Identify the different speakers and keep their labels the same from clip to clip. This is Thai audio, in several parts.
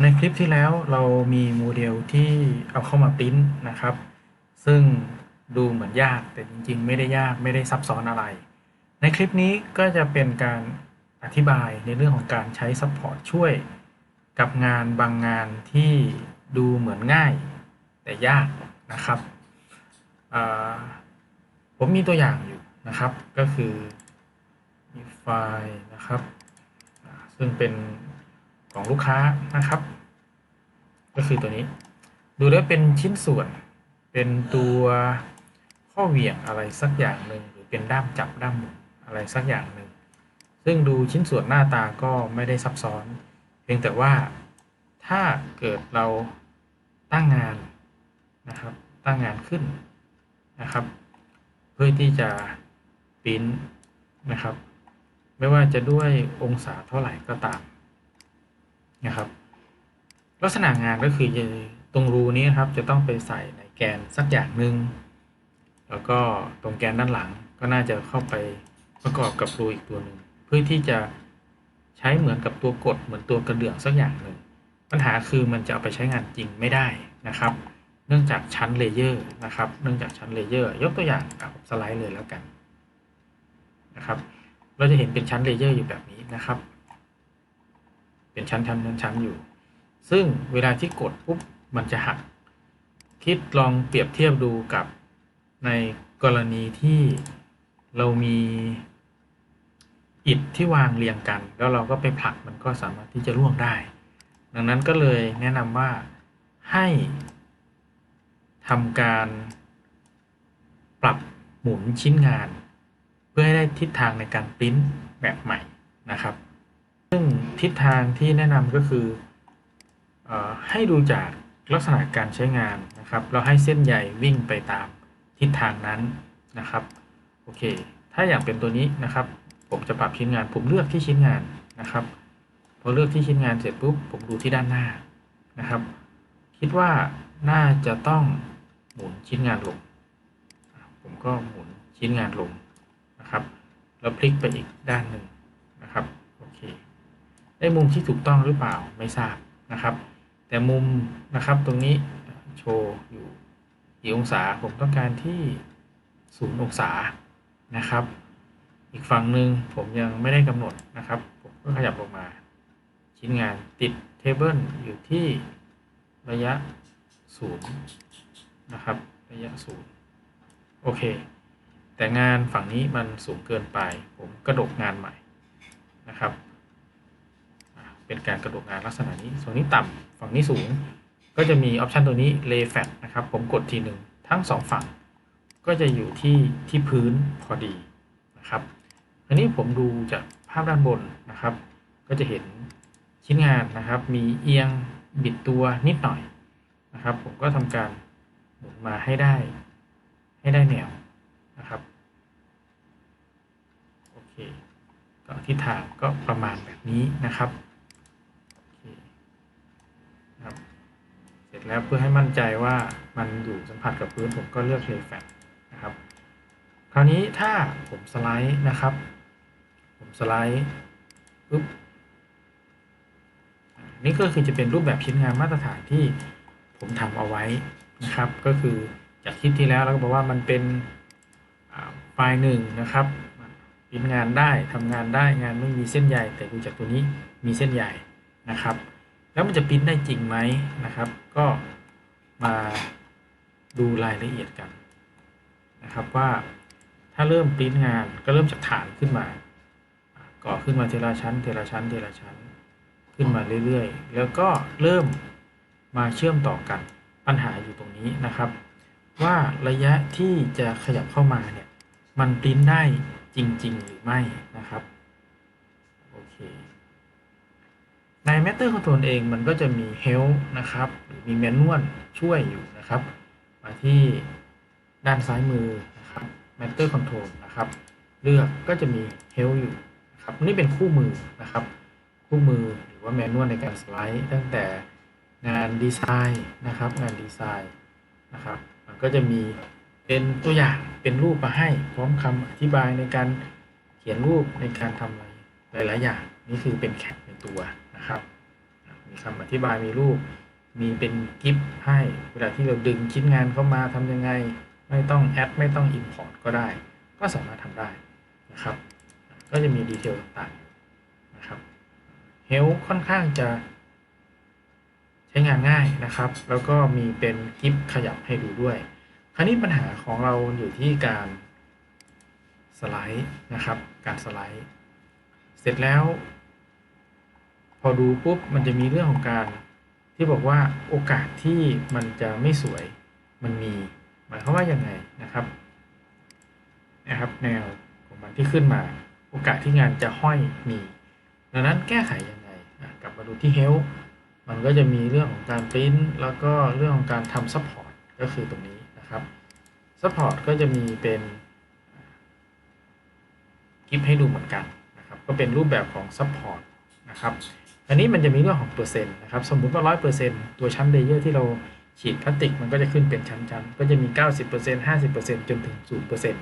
Speaker 1: ในคลิปที่แล้วเรามีโมเดลที่เอาเข้ามาปริ้นนะครับ ซึ่งดูเหมือนยากแต่จริงๆ ไม่ได้ยากไม่ได้ซับซ้อนอะไร ในคลิปนี้ก็จะเป็นการอธิบายในเรื่องของการใช้ซัพพอร์ตช่วย กับงานบางงานที่ดูเหมือนง่ายแต่ยากนะครับ ผมมีตัวอย่างอยู่นะครับก็คือมีไฟล์นะครับ ซึ่งเป็น ของลูกค้านะครับ ก็คือตัวนี้ ดูแล้วเป็นชิ้นส่วน เป็นตัวข้อเหวี่ยงอะไรสักอย่างหนึ่งหรือเป็นด้ามจับด้ามอะไรสักอย่างหนึ่งซึ่งดูชิ้นส่วนหน้าตาก็ไม่ได้ซับซ้อน เพียงแต่ว่าถ้าเกิดเราตั้งงานนะครับ ตั้งงานขึ้นนะครับ เพื่อที่จะปริ้นนะครับ ไม่ว่าจะด้วยองศาเท่าไหร่ก็ตาม นะครับ ลักษณะงานก็คือตรงรูนี้นะครับ จะต้องไปใส่ในแกนสักอย่างหนึ่งแล้วก็ตรงแกนด้านหลังก็น่าจะเข้าไปประกอบกับรูอีกตัวหนึ่งเพื่อที่จะใช้เหมือนกับตัวกดเหมือนตัวกระเดื่องสักอย่างหนึ่งปัญหาคือมันจะเอาไปใช้งานจริงไม่ได้นะครับ เนื่องจากชั้นเลเยอร์นะครับ เนื่องจากชั้นเลเยอร์ ยกตัวอย่างอะสไลด์เลยแล้วกันนะครับ เราจะเห็นเป็นชั้นเลเยอร์อยู่แบบนี้นะครับ เป็นชั้นชั้นชั้นชั้นอยู่ ซึ่งเวลาที่กดปุ๊บมันจะหัก คิดลองเปรียบเทียบดูกับในกรณีที่เรามีอิฐที่วางเรียงกัน แล้วเราก็ไปผลักมันก็สามารถที่จะร่วงได้ ดังนั้นก็เลยแนะนำว่าให้ทำการปรับหมุนชิ้นงาน เพื่อให้ได้ทิศทางในการปริ้นแบบใหม่นะครับ ซึ่ง ทิศทางที่แนะนำก็คืออให้ดูจากลักษณะการใช้งานนะครับ เราให้เส้นใยวิ่งไปตามทิศทางนั้นนะครับโอเค ถ้าอย่างเป็นตัวนี้นะครับ ผมจะปรับชิ้นงานผมเลือกที่ชิ้นงานนะครับพอเลือกที่ชิ้นงานเสร็จปุ๊บผมดูที่ด้านหน้านะครับ คิดว่าน่าจะต้องหมุนชิ้นงานลง ผมก็หมุนชิ้นงานลงนะครับ แล้วพลิกไปอีกด้านหนึ่งนะครับ โอเค ได้มุมที่ถูกต้องหรือเปล่าไม่ทราบนะครับ แต่มุมนะครับตรงนี้โชว์อยู่กี่องศาผมต้องการที่ศูนย์องศานะครับ อีกฝั่งหนึ่งผมยังไม่ได้กำหนดนะครับ ผมก็ขยับลงมา ชิ้นงานติดเทเบิลอยู่ที่ระยะศูนย์นะครับ ระยะศูนย์โอเค แต่งานฝั่งนี้มันสูงเกินไป ผมกระดกงานใหม่นะครับ เป็นการกระดกงานลักษณะนี้ส่วนนี้ต่ำฝั่งนี้สูง ก็จะมีออปชันตัวนี้ lay flat นะครับ ผมกดทีหนึ่งทั้งสองฝั่ง ก็จะอยู่ที่ที่พื้นพอดีนะครับอันนี้ผมดูจากภาพด้านบนนะครับ ก็จะเห็นชิ้นงานนะครับ มีเอียงบิดตัวนิดหน่อยนะครับ ผมก็ทำการหมุนมาให้ได้ ให้ได้แนวนะครับโอเคก็ทิศทางก็ประมาณแบบนี้นะครับโอเคนะครับ เสร็จ แล้วเพื่อให้มั่นใจว่ามันอยู่สัมผัสกับพื้นผมก็เลือกเลแฟตนะครับ คราวนี้ถ้าผมสไลด์นะครับ ผมสไลด์ปุ๊บนี่ก็คือจะเป็นรูปแบบชิ้นงานมาตรฐานที่ผมทำเอาไว้นะครับ ก็คือจากคลิปที่แล้วเราก็บอกว่ามันเป็นไฟล์หนึ่งนะครับปริ้นงานได้ทำงานได้งานไม่มีเส้นใยแต่ดูจากตัวนี้มีเส้นใยนะครับ แล้วมันจะปริ้นได้จริงไหมนะครับ ก็มาดูรายละเอียดกันนะครับว่าถ้าเริ่มปริ้นงานก็เริ่มจากฐานขึ้นมาก่อขึ้นมาทีละชั้นทีละชั้นทีละชั้น ขึ้นมาเรื่อยๆ แล้วก็เริ่มมาเชื่อมต่อกันปัญหาอยู่ตรงนี้นะครับ ว่าระยะที่จะขยับเข้ามาเนี่ยมันปริ้นได้จริง ๆ หรือไม่นะครับโอเค ใน Matter Control เองมันก็จะมี Help นะครับหรือมี Manual ช่วยอยู่นะครับ มาที่ด้านซ้ายมือนะครับ Matter Control นะครับ เลือกก็จะมี Help อยู่นะครับนี่เป็นคู่มือนะครับ คู่มือหรือว่า Manual ในการสไลด์ ตั้งแต่งานดีไซน์นะครับ งานดีไซน์นะครับ มันก็จะมีเป็นตัวอย่างเป็นรูปมาให้พร้อมคำอธิบายในการเขียนรูปในการทำอะไรหลายๆอย่างนี่คือเป็นแคปในตัว นะครับ มีคำอธิบายมีรูป มีเป็นกิฟต์ให้ เวลาที่เราดึงชิ้นงานเข้ามาทำยังไง ไม่ต้องแอดไม่ต้อง Import ก็ได้ ก็สามารถทำได้นะครับ ก็จะมีดีเทลต่างๆนะครับเฮลค่อนข้างจะใช้งานง่ายนะครับ แล้วก็มีเป็นกิฟต์ขยับให้ดูด้วย คราวนี้ปัญหาของเราอยู่ที่การสไลด์นะครับ การสไลด์ เสร็จแล้ว อดูปุ๊บมันจะมีเรื่องของการที่บอกว่าโอกาสที่มันจะไม่สวยมันมี หมายความว่ายังไงนะครับนะครับ แนวของมันที่ขึ้นมา โอกาสที่งานจะห้อยมี ดังนั้นแก้ไขยังไงกลับมาดูที่ Help มันก็จะมีเรื่องของการปริ้นแล้วก็เรื่องของการทำซัพพอร์ตก็คือตรงนี้นะครับซัพพอร์ตก็จะมีเป็นกิฟให้ดูเหมือนกันนะครับ ก็เป็นรูปแบบของซัพพอร์ตนะครับ อันนี้มันจะมีเรื่องของเปอร์เซ็นต์นะครับ สมมุติว่าร้อยเปอร์เซ็นต์ตัวชั้นเลเยอร์ที่เราฉีดพลาสติกมันก็จะขึ้นเป็นชั้นๆ ก็จะมี 90% 50%จนถึง 0%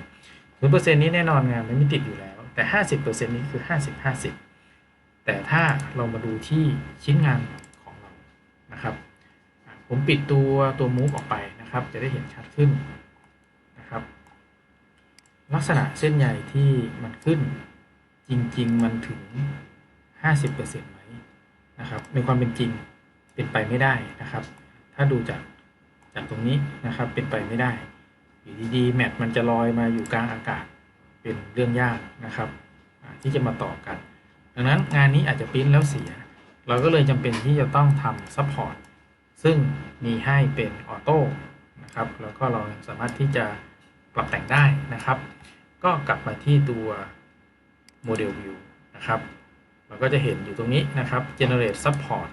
Speaker 1: 0%นี้แน่นอนงานมันไม่ติดอยู่แล้ว แต่ 50%นี้คือ 50 50 แต่ถ้าเรามาดูที่ชิ้นงานของเรานะครับ ผมปิดตัวตัวมูฟออกไปนะครับ จะได้เห็นชัดขึ้นนะครับ ลักษณะเส้นใยที่มันขึ้นจริง ๆ มันถึง 50%ไหม นะครับ ในความเป็นจริงเป็นไปไม่ได้นะครับ ถ้าดูจากจากตรงนี้นะครับเป็นไปไม่ได้ อยู่ดีๆแมทมันจะลอยมาอยู่กลางอากาศเป็นเรื่องยากนะครับ ที่จะมาต่อกัน ดังนั้นงานนี้อาจจะปิ้นแล้วเสีย เราก็เลยจำเป็นที่จะต้องทำซัพพอร์ตซึ่งมีให้เป็นออโต้นะครับแล้วก็เราสามารถที่จะปรับแต่งได้นะครับ ก็กลับมาที่ตัวโมเดลวิวนะครับ เราก็จะเห็นอยู่ตรงนี้นะครับ generate support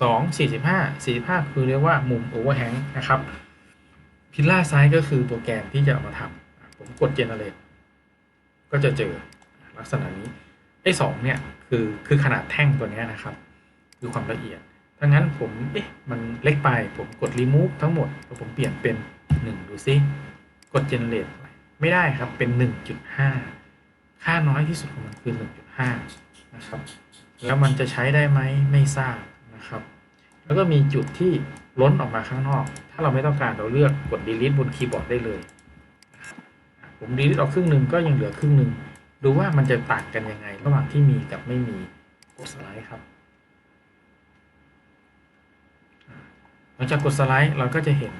Speaker 1: 2 45 45 คือเรียกว่ามุม overhang นะครับพิลล่าซ้ายก็คือตัวแกนที่จะเอามาทำผมกด generate ก็จะเจอลักษณะนี้ไอ้สองเนี่ยคือคือขนาดแท่งตัวนี้นะครับ คือความละเอียดถ้างั้นผมเอ๊ะมันเล็กไปผมกด remove ทั้งหมดแล้วผมเปลี่ยนเป็น 1 ดูซิกด generate ไม่ได้ครับเป็น 1.5 ค่าน้อยที่สุดของมันคือ 1.5 นะครับ แล้วมันจะใช้ได้ไหมไม่ทราบนะครับ แล้วก็มีจุดที่ล้นออกมาข้างนอก ถ้าเราไม่ต้องการเราเลือกกด delete บนคีย์บอร์ดได้เลยนะครับผม delete ออกครึ่งหนึ่งก็ยังเหลือครึ่งหนึ่งดูว่ามันจะต่างกันยังไง ระหว่างที่มีกับไม่มีกดสไลด์ครับหลังจากกดสไลด์เราก็จะเห็น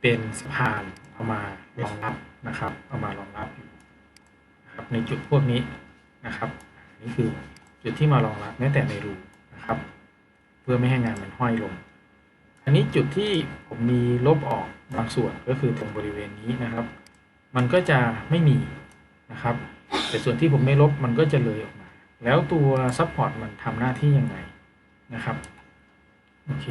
Speaker 1: เป็นสะพานเอามารองรับนะครับ เอามารองรับอยู่นะครับในจุดพวกนี้นะครับ นี่คือจุดที่มารองรับแม้แต่ในรูนะครับ เพื่อไม่ให้งานมันห้อยลง อันนี้จุดที่ผมมีลบออกบางส่วนก็คือตรงบริเวณนี้นะครับ มันก็จะไม่มีนะครับ แต่ส่วนที่ผมไม่ลบมันก็จะเลยออกมา แล้วตัวซัพพอร์ตมันทำหน้าที่ยังไงนะครับโอเค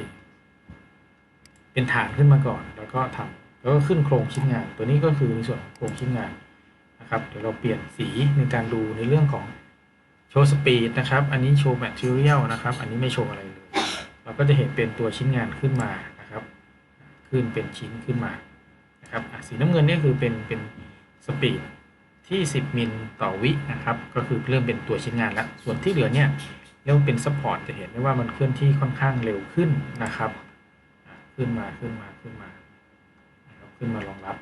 Speaker 1: เป็นฐานขึ้นมาก่อนแล้วก็ทำแล้วก็ขึ้นโครงชิ้นงาน ตัวนี้ก็คือในส่วนของโครงชิ้นงานนะครับ เดี๋ยวเราเปลี่ยนสีในการดูในเรื่องของ โชว์สปีดนะครับ อันนี้โชว์แมทเทียลนะครับ อันนี้ไม่โชว์อะไรเลยเราก็จะเห็นเป็นตัวชิ้นงานขึ้นมานะครับ ขึ้นเป็นชิ้นขึ้นมานะครับสีน้ำเงินนี่คือเป็นเป็นสปีดที่ 10 มิลต่อวินะครับ ก็คือเริ่มเป็นตัวชิ้นงานแล้ว ส่วนที่เหลือเนี่ยเรียกว่าเป็นซัพพอร์ตจะเห็นได้ว่ามันเคลื่อนที่ค่อนข้างเร็วขึ้นนะครับ ขึ้นมาขึ้นมาขึ้นมาขึ้นมารองรับ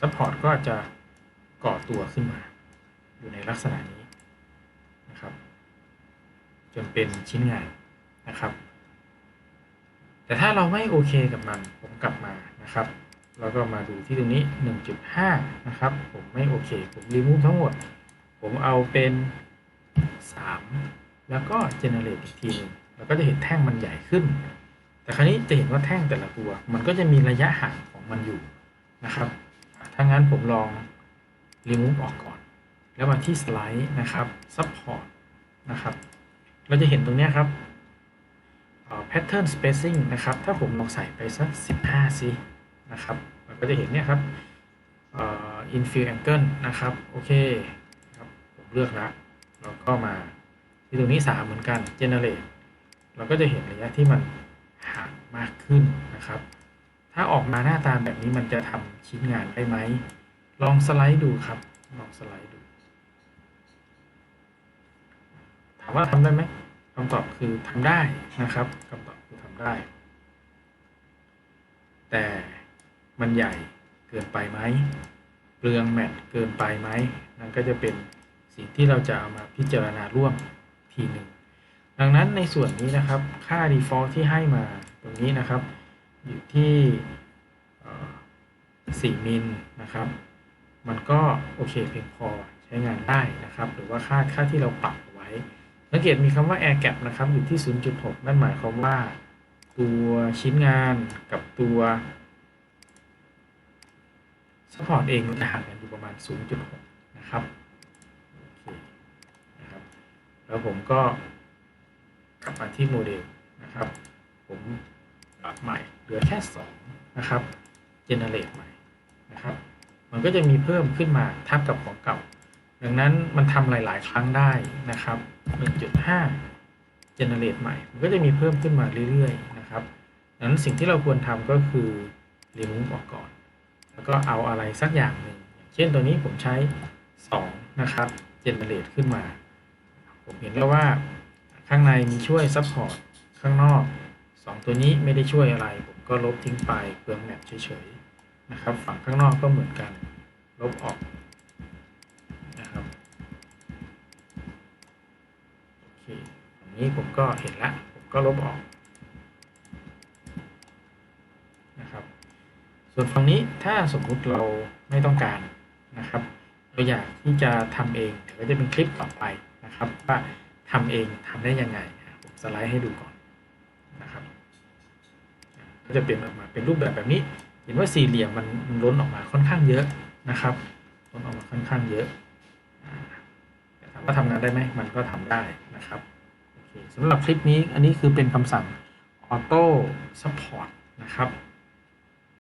Speaker 1: ซัพพอร์ตก็จะก่อตัวขึ้นมา อยู่ในลักษณะนี้นะครับ จนเป็นชิ้นงานนะครับ แต่ถ้าเราไม่โอเคกับมันผมกลับมานะครับแล้วก็มาดูที่ตรงนี้ 1.5 นะครับ ผมไม่โอเค ผมรีมูฟทั้งหมด ผมเอาเป็น 3 แล้วก็ generate อีกทีหนึงแล้วก็จะเห็นแท่งมันใหญ่ขึ้น แต่คราวนี้จะเห็นว่าแท่งแต่ละตัว มันก็จะมีระยะห่างของมันอยู่นะครับ ถ้างั้นผมลอง remove ออกก่อน แล้วมาที่สไลด์นะครับ support นะครับ เราจะเห็นตรงนี้ครับ pattern spacing นะครับ ถ้าผมลองใส่ไปสัก 15สินะครับเราก็จะเห็นเนี่ยครับอ่อ infill angle นะครับ โอเคครับผมเลือกแล้วเราก็มาที่ตรงนี้ 3 เหมือนกัน generate เราก็จะเห็นระยะที่มันห่างมากขึ้นนะครับ ถ้าออกมาหน้าตาแบบนี้มันจะทำชิ้นงานได้ไหม ลองสไลด์ดูครับ ลองสไลด์ดู ถามว่าทำได้ไหมคำตอบคือทำได้นะครับคำตอบคือทำได้ แต่มันใหญ่เกินไปไหมเปลืองแมทเกินไปไหมนั่นก็จะเป็นสิ่งที่เราจะเอามาพิจารณาร่วมทีหนึ่งดังนั้นในส่วนนี้นะครับค่า default ที่ให้มาตรงนี้นะครับ อยู่ที่ 4 มิลนะครับ มันก็โอเคเพียงพอใช้งานได้นะครับ หรือว่าค่าค่าที่เราปรับไว้ สังเกตมีคำว่า air gap นะครับอยู่ที่ 0.6 นั่นหมายความว่าตัวชิ้นงานกับตัว support เองมันจะห่างกันอยู่ประมาณ 0.6 นะครับโอเคนะครับ แล้วผมก็กลับมาที่โมเดลนะครับ ผมปรับใหม่เหลือแค่ 2 นะครับ generate ใหม่นะครับ มันก็จะมีเพิ่มขึ้นมาทับกับของเก่า ดังนั้นมันทำหลาย ๆ ครั้งได้นะครับ 1.5 generate ใหม่ มันก็จะมีเพิ่มขึ้นมาเรื่อย ๆ นะครับดังนั้นสิ่งที่เราควรทำก็คือ remove ออกก่อน แล้วก็เอาอะไรสักอย่างหนึ่ง เช่นตัวนี้ผมใช้ 2 นะครับ generate ขึ้นมา ผมเห็นแล้วว่าข้างในมีช่วย support ข้างนอก 2 ตัวนี้ไม่ได้ช่วยอะไร ผมก็ลบทิ้งไปเปลืองแมปเฉย ๆ นะครับ ฝั่งข้างนอกก็เหมือนกัน ลบออกนะครับ โอเคอั นี้ผมก็เห็นละผมก็ลบออกนะครับ ส่วนฝั่งนี้ถ้าสมมุติเราไม่ต้องการนะครับเราอยากที่จะทำเองเดี๋ยวก็จะเป็นคลิปต่อไปนะครับว่าทำเองทำได้ยังไงผมสไลด์ให้ดูก่อนนะครับก็จะเป็นออกมาเป็นรูปแบบแบบนี้ เห็นว่าสี่เหลี่ยมมันล้นออกมาค่อนข้างเยอะนะครับล้นออกมาค่อนข้างเยอะแต่ถามว่าทำงานได้ไหมมันก็ทำได้นะครับ สำหรับคลิปนี้อันนี้คือเป็นคำสั่ง auto support นะครับ